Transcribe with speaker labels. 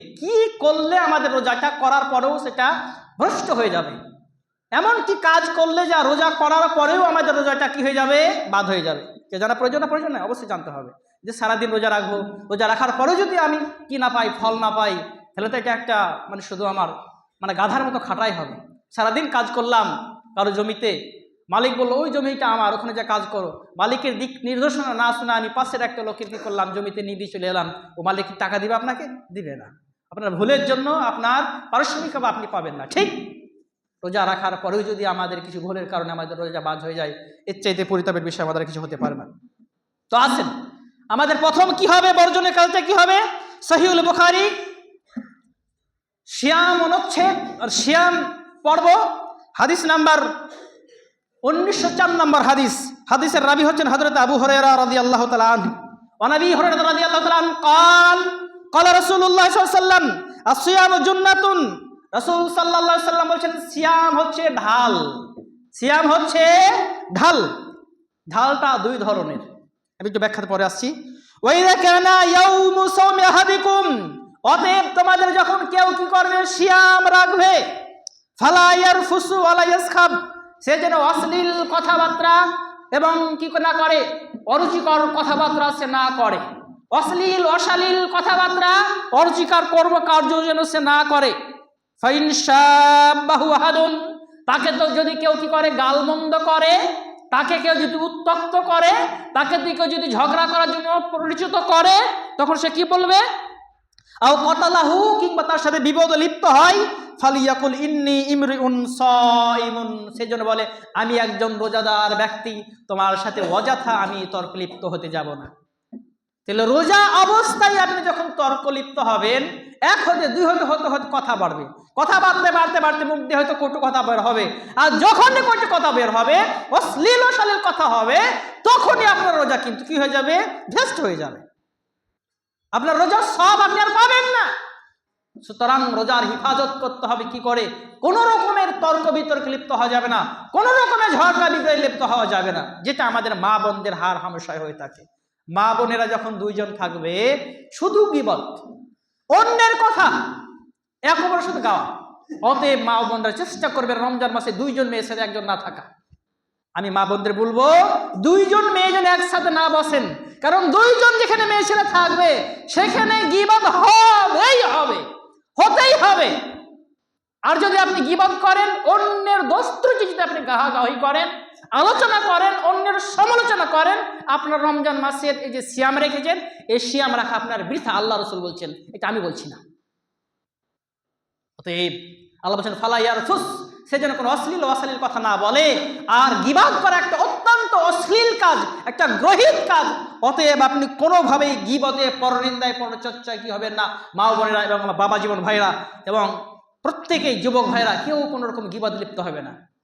Speaker 1: কি করলে আমাদের রোজাটা করার পরেও সেটা ভ্রষ্ট হয়ে যাবে? এমন কি কাজ করলে যা রোজা করার পরেও আমাদের রোজাটা কি হয়ে যাবে? বাদ হয়ে যাবে। কে জানা প্রয়োজন না, প্রয়োজন নয় অবশ্যই জানতে হবে। যে সারাদিন রোজা রাখব, রোজা রাখার পরেও যদি আমি কি না পাই, ফল না পাই, তাহলে তো এটা একটা মানে শুধু আমার মানে গাধার মতো খাটাই হবে। সারাদিন কাজ করলাম কারও জমিতে, মালিক বলল, ওই জমিটা আমার, ওখানে যা কাজ করো। মালিকের দিক নির্দেশনা না শুনে আমি পাশের একটা লোকের কি করলাম, জমিতে নিয়ে দিয়ে চলে এলাম। ও মালিক টাকা দিবে আপনাকে? দিবে না। আপনার ভুলের জন্য আপনার পারিশ্রমিক আপনি পাবেন না, ঠিক? রোজা রাখার পরেও যদি আমাদের কিছু ভুলের কারণে আমাদের রোজা বাদ হয়ে যায়, এর চাইতে পরিতাপের বিষয় আমাদের কিছু হতে পারে না। তো আসেন, আমাদের প্রথম কি হবে? বর্জনের কাজটা কি হবে? সহিউল বুখারি শিয়াম অনুচ্ছেদ আর শিয়াম পর্ব, হাদিস নাম্বার উনিশশো চার নম্বর হাদিস। হাদিসের রাবি হচ্ছেন হজরত আবু হরেরা রাদি আল্লাহ তালান অনাবি হরেরা রাদি আল্লাহ তালান কাল কলা রসুল্লাহ সাল্লাম আসিয়াম জুন্নাতুন রসুল সাল্লাহ সাল্লাম বলছেন, সিয়াম হচ্ছে ঢাল। সিয়াম হচ্ছে ঢাল। ঢালটা দুই ধরনের। আমি একটু ব্যাখ্যাতে পরে আসছি। ওইদা কেনা ইয়াউমু সাওমি আহাদিকুম। অতএব তোমাদের যখন কেউ কি করবে, সিয়াম রাখবে। ফালা ইয়ারফুসু ওয়ালা ইয়াসখাব। সে যেন অশ্লীল কথাবার্তা এবং কি না করে, অরুচিকর কথাবার্তা সে না করে। অশ্লীল, অশালীল কথাবার্তা, অরুচিকর কর্মকার্য যেন সে না করে। ফাইন তাকে তো যদি কেউ কি করে, গালমন্দ করে, তাকে কেউ যদি উত্তক্ত করে, তাকে কেউ যদি ঝগড়া করার জন্য পরিচিত করে, তখন সে কি বলবে? কতালাহু কিংবা তার সাথে বিপদ লিপ্ত হয়, ফালিয়াকুল ইন্নি বলে, আমি একজন রোজাদার ব্যক্তি, তোমার সাথে অযথা আমি তর্ক লিপ্ত হতে যাব না। তাহলে রোজা অবস্থায় আপনি যখন তর্ক লিপ্ত হবেন, এক হতে দুই হতে হতে হতে কথা বাড়বে। কথা বাড়তে বাড়তে বাড়তে মুখ দিয়ে হয়তো কটু কথা বের হবে। আর যখনই কটু কথা বের হবে, অশ্লীল অশালীল কথা হবে, তখনই আপনার রোজা কিন্তু কি হয়ে যাবে? ভেস্ট হয়ে যাবে। আপনার রোজার সব আপনি আর পাবেন না। সুতরাং রোজার হেফাজত করতে হবে কি করে? কোনো রকমের তর্ক বিতর্কে লিপ্ত হওয়া যাবে না। কোনো রকমের ঝড়কা বিতর্কে লিপ্ত হওয়া যাবে না। যেটা আমাদের মা বোনদের হার হামেশায় হয়ে থাকে। মা বোনেরা যখন দুইজন থাকবে, শুধু গিবত অন্যের কথা। একবার শুধু গাওয়া অতএব মা বোনরা চেষ্টা করবে রমজান মাসে দুইজন মেয়ের সাথে একজন না থাকা। আমি মা বোনদের বলব, দুইজন মেয়ে যেন একসাথে না বসেন, কারণ দুইজন যেখানে মেয়ে ছেলে থাকবে, সেখানে গিবাদ হবেই হবে, হতেই হবে। আর যদি আপনি গিবাদ করেন, অন্যের দোস্ত্রকে যদি আপনি গাহাগাহি করেন, আলোচনা করেন, অন্যের সমালোচনা করেন, আপনার রমজান মাসের এই যে সিয়াম রেখেছেন, এই সিয়াম রাখা আপনার বৃথা, আল্লাহ রসুল বলছেন, এটা আমি বলছি না। অতএব আল্লাহ বলছেন ফালাইয়ার ফুস সে যেন কোনো অশ্লীল অশ্লীল কথা না বলে, আর গিবাদ করা একটা অত্যন্ত অশ্লীল কাজ, একটা গ্রহিত কাজ। অতএব আপনি কোনোভাবেই গিবতে পরনিন্দায় পরচর্চায় কি হবেন না? মা বোনেরা এবং বাবা জীবন ভাইরা এবং প্রত্যেকেই যুবক ভাইরা কেউ কোনো রকম গিবাদ লিপ্ত হবে না।